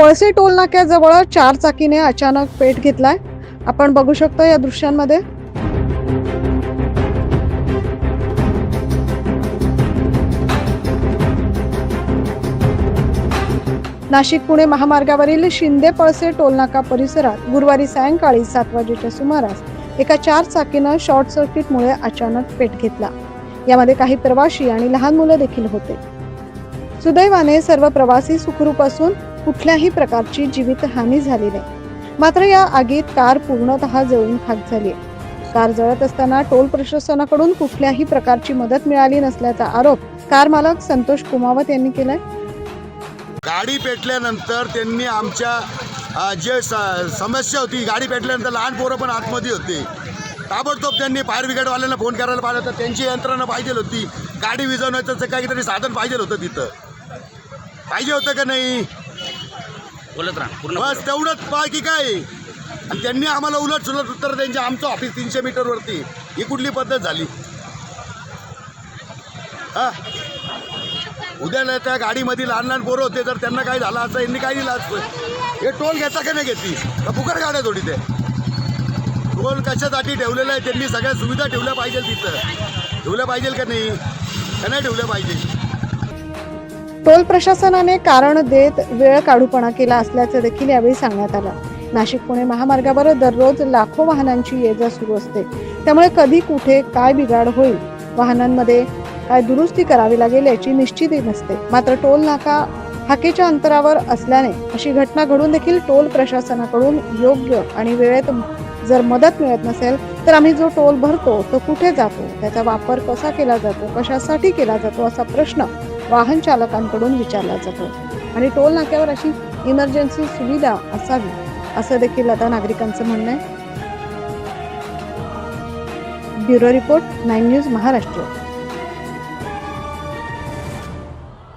पळसे toll नाक्याजवळ चार चाकीने अचानक पेट घेतलाय. आपण बघू शकतो या दृश्यांमध्ये. नाशिक पुणे महामार्गावरील शिंदे पळसे टोलनाका परिसरात गुरुवारी सायंकाळी सात वाजेच्या सुमारास एका चार चाकीनं शॉर्ट सर्किटमुळे अचानक पेट घेतला. यामध्ये काही प्रवाशी आणि लहान मुलं देखील होते. सुदैवाने सर्व प्रवासी सुखरूप असून कुठल्याही प्रकारची जीवितहानी झाली नाही. मात्र या आगीत कार पूर्णतः जळून खाक झाली. कार जळत असताना टोल प्रशासनाकडून कुठल्याही प्रकारची मदत मिळाली नसल्याचा आरोप कार मालक संतोष कुमावत यांनी केलाय. गाडी पेटल्यानंतर त्यांनी आमच्या जे स- समस्या होती गाडी पेटल्यानंतर लहान पोरं पण आतमध्ये होते. ताबडतोब त्यांनी फायर ब्रिगेडवाल्यांना फोन करायला पाहिजे होता. त्यांची यंत्रणा पाहिजे होती. गाडी विजवण्याचं काहीतरी साधन पाहिजे होतं तिथं. पाहिजे होतं का नाही? बोलत राहा पूर्ण बस तेवढंच बाकी काय? आणि त्यांनी आम्हाला उलट सुलट उत्तर त्यांचे आमचं ऑफिस तीनशे मीटरवरती ही कुठली पद्धत झाली? हा? उद्याला त्या गाडीमध्ये लहान लहान पोरं होते तर त्यांना काय झालं असं? यांनी काय दिलं असतं? हे टोल घेता का नाही घेतली? का फुकट गाड्या थोडी ते टोल कशासाठी ठेवलेलं आहे? त्यांनी सगळ्या सुविधा ठेवल्या पाहिजे तिथं. ठेवल्या पाहिजे का नाही? का नाही ठेवल्या पाहिजे टोल प्रशासनाने कारण देत वेळ काढूपणा केला असल्याचं देखील यावेळी सांगण्यात आलं. नाशिक पुणे महामार्गावर दररोज लाखो वाहनांची ये जा सुरू असते. त्यामुळे कधी कुठे काय बिघाड होईल? वाहनांमध्ये काय दुरुस्ती करावी लागेल याची निश्चिती नसते. मात्र टोल नाका हाकेच्या अंतरावर असल्याने अशी घटना घडून देखील टोल प्रशासनाकडून योग्य आणि वेळेत जर मदत मिळत नसेल तर आम्ही जो टोल भरतो तो कुठे जातो? त्याचा वापर कसा केला जातो? कशासाठी केला जातो? असा प्रश्न वाहन चालकांकडून विचारला जातो. आणि टोल नाक्यावर अशी इमर्जन्सी सुविधा असावी असं देखील आता नागरिकांचं म्हणणं आहे. Bureau report nine news Maharashtra.